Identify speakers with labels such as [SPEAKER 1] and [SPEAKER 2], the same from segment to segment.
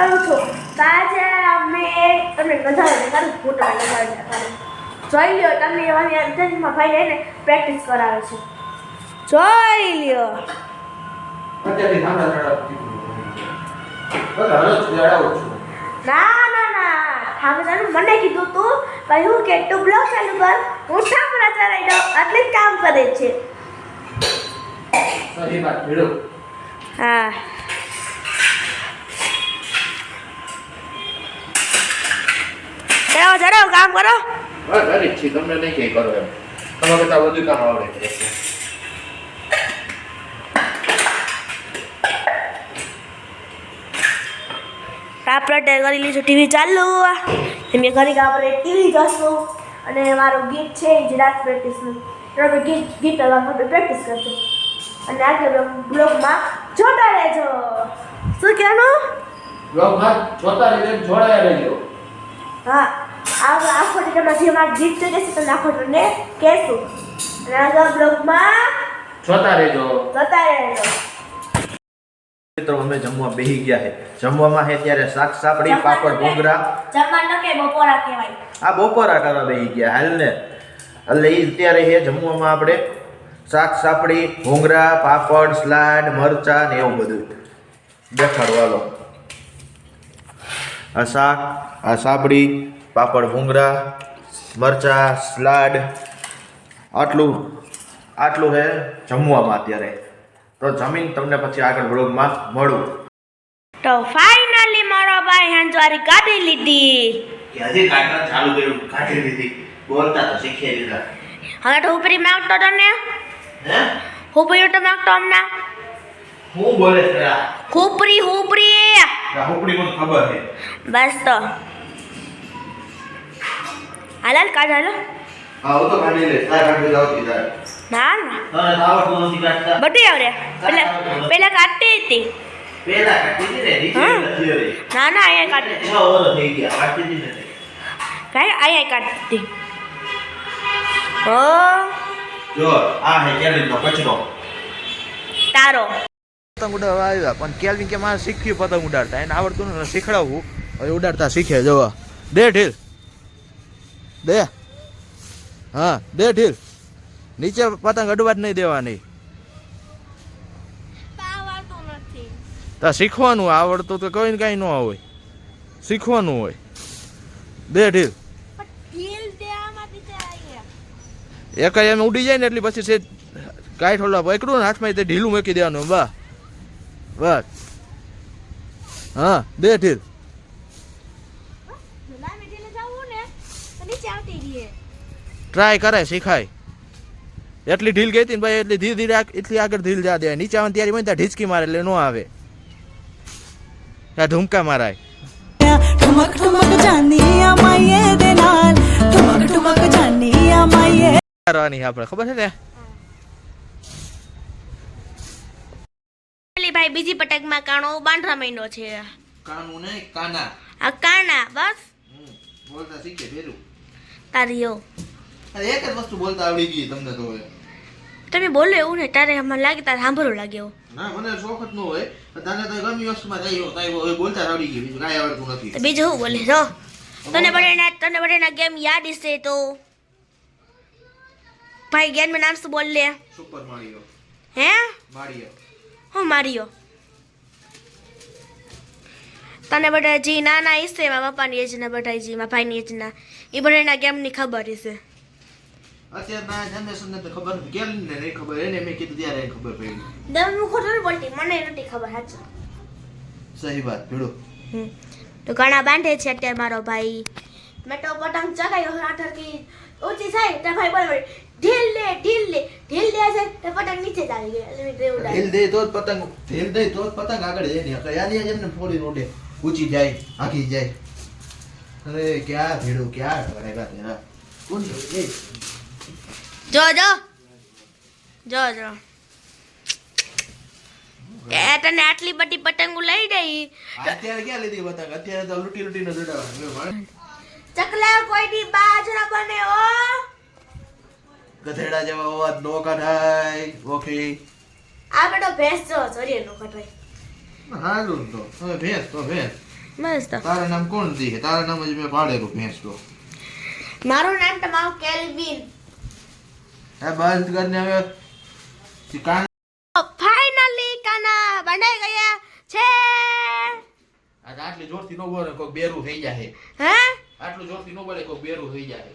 [SPEAKER 1] કરું છું. આજે અમે તમને બધા કરું ફોટો લગાવી જોઈ લ્યો તમને એવાની અંતરમાં ભાઈ એને પ્રેક્ટિસ કરાવે છે. જોઈ લ્યો. ના ના ના. ઠામજાનું મને કીધું તું કહ્યું કે તું બ્લોક ચાલુ કર. હું સાંભળા ચલાવી દઉં એટલે કામ કરે છે.
[SPEAKER 2] સહી વાત ભીડો
[SPEAKER 1] હા. ચડાવો ચડાવો કામ કરો.
[SPEAKER 2] બસ ઘરે જ તમને નહીં કઈ કરો એમ. તમારે કરતાં વધુ કામ આવડે
[SPEAKER 1] આપણે કરી લીધું ટીવી ચાલુ મેં ઘરે આપણે ટીવી જોશું અને મારું ગીત છે એ રાત પ્રેક્ટિસનું આપણે ગીત ગીત આપણે પ્રેક્ટિસ કરશું. અને આજે બ્લોગમાં જોતા રહેજો. શું કહેવાનું?
[SPEAKER 2] બ્લોગમાં જોતા રહેજો જોડાયા રહેજો.
[SPEAKER 1] હા. આ આખો ટીવીમાં જે મારું ગીત છે છે તમને આખો તમને કહેશું. અને આગળ બ્લોગમાં
[SPEAKER 2] જોતા રહેજો.
[SPEAKER 1] જોતા રહેજો.
[SPEAKER 3] મિત્રો અમે જમવા બેહી ગયા છે. જમવામાં છે ત્યારે શાક સાપડી પાપડ ભૂંગરા
[SPEAKER 1] ન કે બપોરા કહેવાય.
[SPEAKER 3] આ બપોરા કરવા બેહી ગયા હાલ ને. એટલે એ અત્યારે છે જમવામાં આપણે શાક સાપડી ભૂંગરા પાપડ સલાડ મરચા ને એવું બધું. દેખાડવાલો આ શાક આ સાપડી પાપડ ભૂંગરા મરચા સલાડ. આટલું આટલું છે જમવામાં અત્યારે. તો જમીન તમને પછી આગળ બ્લોગમાં મળું.
[SPEAKER 1] તો ફાઇનલી મારો ભાઈ હંજવારી કાઢી લીધી.
[SPEAKER 3] હજી કાઢવા ચાલુ કર્યું કાઢી લીધી. બોલતા તો શીખી લીધા.
[SPEAKER 1] હવે તો ઉપરી માંગતો તો ને
[SPEAKER 3] હે?
[SPEAKER 1] હુપરી તો માંગતો હમણાં.
[SPEAKER 3] હું બોલે છે ખુપરી
[SPEAKER 1] હુપરી હુપરી
[SPEAKER 3] મને ખબર છે.
[SPEAKER 1] બસ તો. હાલ કાઢ હાલો
[SPEAKER 3] હા હું તો કાઢી લે તાર કાઢી લાવતી કીધા
[SPEAKER 1] ના? ના
[SPEAKER 3] તો આવડતું નથી કાઢતા.
[SPEAKER 1] બધી આવડે. પેલા પેલા કાઢતી હતી.
[SPEAKER 3] પેલા કાઢી હતી ને?
[SPEAKER 1] ના ના અહીંયા કાઢતી
[SPEAKER 3] હા વર્ષ થઈ ગયા. કાઢતી હતી ને
[SPEAKER 1] કાંઈ અહીંયા કાઢતી ઓ
[SPEAKER 3] જો આ હે કેરીનો કચરો.
[SPEAKER 1] તારો.
[SPEAKER 3] પતંગ ઉડાડવા આવ્યા પણ કેલ્વિન કે મારે શીખ્યું પતંગ ઉડાડતા. એને આવડતું નથી શીખડાવવું. હવે ઉડાડતા શીખે જવા. દે ઢીલ. દે. હા દે ઢીલ. નીચે પતંગ અડવા જ નહીં દેવાની. તા શીખવાનું આવડતું તો કોઈ ને કાંઈ ન હોય. શીખવાનું હોય. દે ઢીલ. એક એમ ઉડી જાય ને એટલે પછી છે કાંઈ ઠોલા પકડું ને હાથમાં તે ઢીલું મૂકી દેવાનું. બા બસ હા દે ઢીલ
[SPEAKER 1] નામે ઢીલે જાવું ને તો નીચે આવતી રહીએ
[SPEAKER 3] ટ્રાય કરે શીખાય. એટલી ઢીલ ગઈ હતી ને ભાઈ એટલી ધીરે ધીરે એટલી આગળ ઢીલ જા દે નીચે આવવાની તૈયારી હોય ત્યાં ઢીચકી મારે એટલે ન આવે. ત્યાં ઢુમકા મારાય.
[SPEAKER 4] ઠુમક ઠુમક જાનિયા માયે દે નાલ. ઠુમક ઠુમક જાનિયા માયે
[SPEAKER 3] કરવાની આપણે ખબર છે ને?
[SPEAKER 1] ભાઈ બીજી પટકમાં કાણો બાંધરા મહિનો છે.
[SPEAKER 3] કાણો ને કાના.
[SPEAKER 1] આ કાના બસ.
[SPEAKER 3] બોલતા શીખે ભેરું.
[SPEAKER 1] તારીઓ
[SPEAKER 3] એક જ વસ્તુ બોલતા આવડી ગઈ તમને તો
[SPEAKER 1] તમે બોલો એવું ને તારે મને લાગે તારે સાંભળવું લાગે એવું.
[SPEAKER 3] ના મને શોખ જ ન હોય તને તો ગમી વસ્તુમાં જાય થાય બોલતા આવડી ગઈ બીજું કાંઈ આવડતું નથી.
[SPEAKER 1] બીજું શું બોલે જો. તને બધાના તને બધાના ગેમ યાદ હશે તો. ભાઈ ગેમ નામ શું બોલ લે?
[SPEAKER 3] સુપર મારિયો
[SPEAKER 1] હે?
[SPEAKER 3] મારિયો
[SPEAKER 1] હું માર્યો તને બધા જી નાના હશે મારા પપ્પાની એજના મારા ભાઈની એજના એ બધાના ગેમની ખબર હશે.
[SPEAKER 3] અત્યારના જનરેશનને તો ખબર નથી કેમ ને નહીં ખબર. એને મેં કીધું ત્યારે ખબર પડી
[SPEAKER 1] હું ખોટું બોલતી. મને નથી ખબર સાચું.
[SPEAKER 3] સહી વાત ભીડો.
[SPEAKER 1] તો ઘણા બાંધે છે અત્યારે મારો ભાઈ. મેં તો પતંગ ચગાવ્યો આઠર કી ઊંચી થાય તો ભાઈ બોલ ઢીલ લે ઢીલ લે ઢીલ દે છે તો પતંગ નીચે જ આવી ગઈ એટલે મેં
[SPEAKER 3] ઢીલ દે તો જ પતંગ ઢીલ દે તો જ પતંગ આગળ જાય ને. અકલ યાની જ એમને ફોડી ઉડે ઊંચી જાય આખી જાય. અરે ક્યાં ભીડું ક્યાં ઢળેગા તેરા કોણ? એ.
[SPEAKER 1] જો જો. જો જો. એ તને આટલી બધી પતંગો લઈ ગઈ?
[SPEAKER 3] અત્યારે ક્યાં લીધી પતંગ? અત્યારે તો લૂટી લૂટીને જોડાવા
[SPEAKER 1] ચકલા કોઈ દી બાજ ન બને ઓ
[SPEAKER 3] ગધેડા જેવા અવાજ નો કઢાય ઓકે
[SPEAKER 1] આ બેટો ભેંસ જો સોરી નો કટાઈ
[SPEAKER 3] હારું તો. હવે ભેંસ તો ભેંસ.
[SPEAKER 1] મસ્ત
[SPEAKER 3] તારા નામ કોણ દી તારા નામ જ મેં પાડેલું ભેંસ તો.
[SPEAKER 1] મારું નામ તમારું કેલ્વિન
[SPEAKER 3] હે બસ કરીને હવે ઈ કાન
[SPEAKER 1] ફાઇનલી કાના બનાઈ ગયા છે.
[SPEAKER 3] આ આટલી જોરથી નો બોલે કોઈ બેરું થઈ જાય
[SPEAKER 1] હે?
[SPEAKER 3] આટલું જોરથી નો બોલે કોઈ બેરું થઈ જાય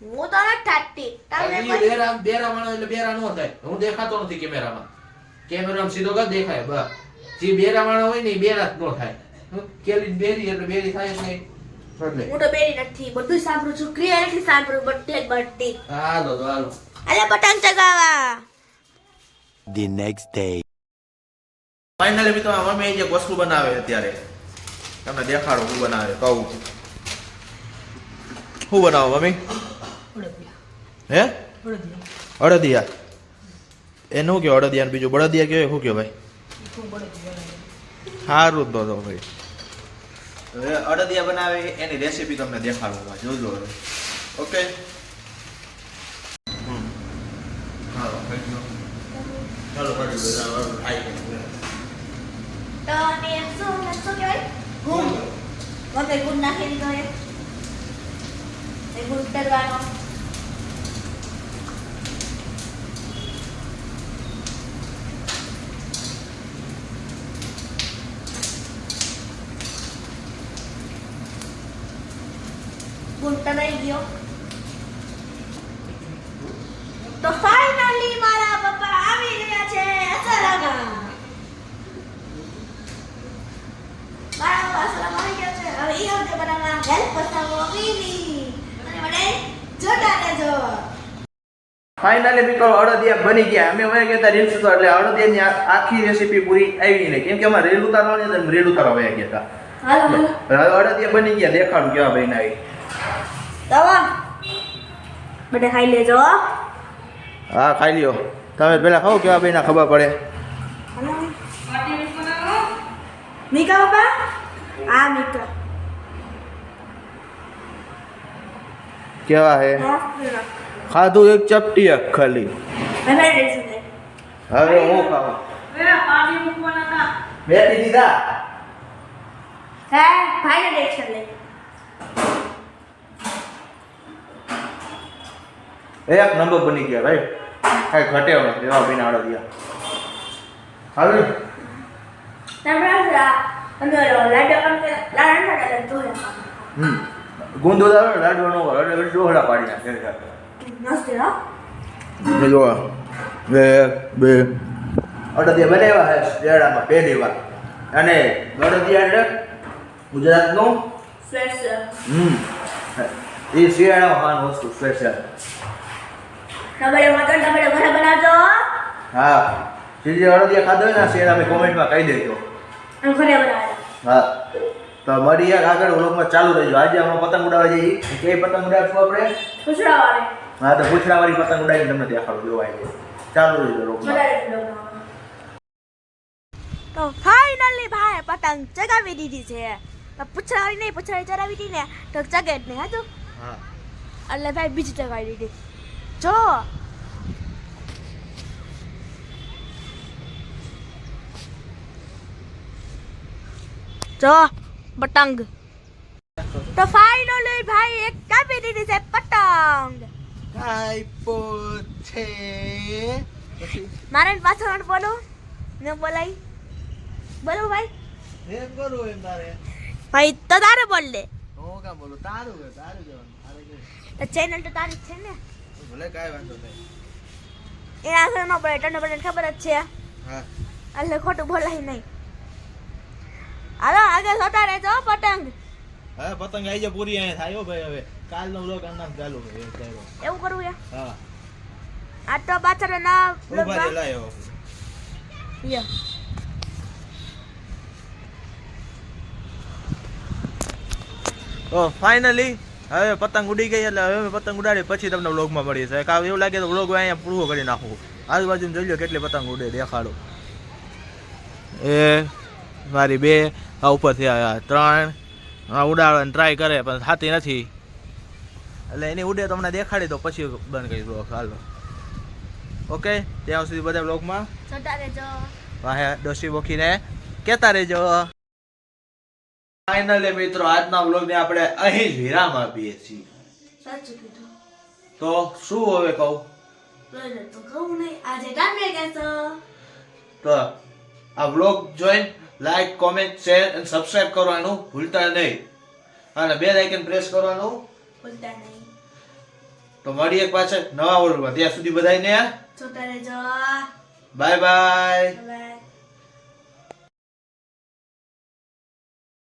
[SPEAKER 1] હું તો નથી થાકતી તમને
[SPEAKER 3] બેરા બેરા માણો એટલે બેરા નો થાય. હું દેખાતો નથી કેમેરામાં. કેમેરામાં સીધો કર દેખાય બસ. જે બેરા માણો હોય ને બેરા જ નો થાય. કેલી બેરી એટલે બેરી થાય જ નહીં.
[SPEAKER 1] હું તો બેરી નથી બધું સાંભળું છું. ક્લિયરલી સાંભળું બધે જ
[SPEAKER 3] હાલો હાલો.
[SPEAKER 1] અલે પતંગ ચગાવવા
[SPEAKER 5] the next day.
[SPEAKER 3] ફાઇનલી મિત્રો મમ્મી જે વસ્તુ બનાવે અત્યારે તમને દેખાડો શું બનાવે કહું શું બનાવો મમ્મી? હે? અડદિયા. એનું કે અડદિયા બીજું બળદિયા કહેવાય શું કે ભાઈ? સારું તો ભાઈ. અડદિયા બનાવે એની રેસીપી તમને દેખાડું જોજો હવે. ઓકે
[SPEAKER 1] તો ને શું શું કહેવાય? ગુણ. એ. ગુણ કરવાનો. ગુણ તરાઈ ગયો તો ફાઇનલી મારા પપ્પા આવી ગયા છે અસરામાં મારા વાસણા આવી ગયા છે હવે ઈ અમને બનાવવા હેલ્પ કરતા વીની અને મને જોતા રહેજો
[SPEAKER 3] ફાઇનલી મિત્રો અડદિયા બની ગયા અમે વયા ગયા રીલ્સ તો એટલે અડદિયાની આખી રેસીપી પૂરી આવી ને કેમ કે અમારે રીલ ઉતારવાની હતી રેલ ઉતારવા વયા ગયા હતા અડદિયા બની ગયા દેખાડું કેવા ભાઈ આવી
[SPEAKER 1] દવા? બધા ખાઈ લેજો હો.
[SPEAKER 3] હા ખાઈ લ્યો. તમે પેલા ખાઓ કેવા બેના ખબર પડે?
[SPEAKER 1] મીકા પપ્પા? આ મીકા.
[SPEAKER 3] કેવા હે? ખાધું એક ચપટી એક ખાલી.
[SPEAKER 1] હવે
[SPEAKER 3] હું ખાવા બે દીધા?
[SPEAKER 1] હે ભાઈ લે.
[SPEAKER 3] એક નંબર બની ગયા ભાઈ કાંઈ ઘટે નથી એવા બની આડો હવે
[SPEAKER 1] હાલ
[SPEAKER 3] હમ. ગુંદો દાડો લાડવાનો એટલે ડોહડા પાડી નાખે
[SPEAKER 1] હો.
[SPEAKER 3] જો બે બે. અડદિયા બનાવ્યા છે શિયાળામાં પહેલી વાર. અને અડદિયા એટલે ગુજરાતનું?
[SPEAKER 1] સ્પેશિયલ
[SPEAKER 3] હમ. એ શિયાળામાં ખાવાનું વસ્તુ સ્પેશિયલ
[SPEAKER 1] તમારે મટન તમારે ઘરે બનાવજો હા.
[SPEAKER 3] સીધી અડદિયા ખાધો ને શેર અમે કોમેન્ટમાં કહી દેજો.
[SPEAKER 1] ઘરે બનાવજો
[SPEAKER 3] હા. તો મળીએ આગળ વ્લોગમાં ચાલુ રહેજો. આજે અમે પતંગ ઉડાવવા જઈએ. કે પતંગ ઉડાવશું આપણે?
[SPEAKER 1] પૂછડાવાળી.
[SPEAKER 3] હા તો પૂછડાવાળી પતંગ ઉડાવીને તમને દેખાડું જોવાય છે. ચાલુ રહેજો વ્લોગમાં.
[SPEAKER 1] તો ફાઇનલી ભાઈ પતંગ ચગાવી દીધી છે. તો પૂછડાવી નહીં પૂછડાવી ચડાવી દીધી ને તો ચગે જ નહીં હતું
[SPEAKER 3] હા.
[SPEAKER 1] એટલે ભાઈ બીજી ચગાવી દીધી. જો જો પતંગ તો ફાઇનલી ભાઈ એક કાપી દીધી છે પતંગ
[SPEAKER 3] ભાઈ છે પછી
[SPEAKER 1] મારે પાછળ બોલો ને બોલાઈ બોલો ભાઈ
[SPEAKER 3] એમ કરું એમ તારે
[SPEAKER 1] ભાઈ તો તારે બોલ દે
[SPEAKER 3] હું કામ બોલું તારું તારું જવાનું તારે
[SPEAKER 1] ચેનલ તો તારી છે ને
[SPEAKER 3] ભલે કાંઈ વાંધો નહીં.
[SPEAKER 1] એના આગળ ન પડે બધાને ખબર જ છે.
[SPEAKER 3] હા.
[SPEAKER 1] એટલે ખોટું બોલાય નહીં. હાલો આગળ જતા રહેજો પતંગ.
[SPEAKER 3] હવે પતંગ આવી જાય પૂરી અહીંયા થાય ભાઈ હવે. કાલનો વ્લોગ આમ ચાલુ
[SPEAKER 1] એવું કરવું યા
[SPEAKER 3] હા.
[SPEAKER 1] આ તો પાછળ ના
[SPEAKER 3] રહે લાયો.
[SPEAKER 1] યા
[SPEAKER 3] તો ફાઇનલી હવે પતંગ ઉડી ગઈ એટલે હવે પતંગ ઉડાડી પછી તમને વ્લોગમાં મળી છે કાં એવું લાગે તો વ્લોગ અહીંયા પૂરો કરી નાખું. આજુબાજુ જોઈ લો કેટલી પતંગ ઉડે દેખાડો. એ મારી બે આ ઉપરથી આવ્યા ત્રણ. આ ઉડાડવાની ટ્રાય કરે પણ થતી નથી. એટલે એની ઉડે તમને દેખાડી દો પછી બંધ કરી દો હાલો. ઓકે ત્યાં સુધી બધા
[SPEAKER 1] બ્લોગમાં
[SPEAKER 3] વાહે ડોસી બોખીને કહેતા રહેજો. ફાઇનલી મિત્રો આજના વ્લોગને આપણે અહીં જ વિરામ આપીએ છીએ. તો શું હવે કહું?
[SPEAKER 1] તો
[SPEAKER 3] આ vlog join like comment share અને સબસ્ક્રાઇબ કરવાનું ભૂલતા નહીં. અને બે લાઇકન પ્રેસ કરવાનું
[SPEAKER 1] ભૂલતા નહીં.
[SPEAKER 3] તો મળીએ પાછળ નવા વ્લોગમાં ત્યાં સુધી બધાને બાય બાય
[SPEAKER 1] બાય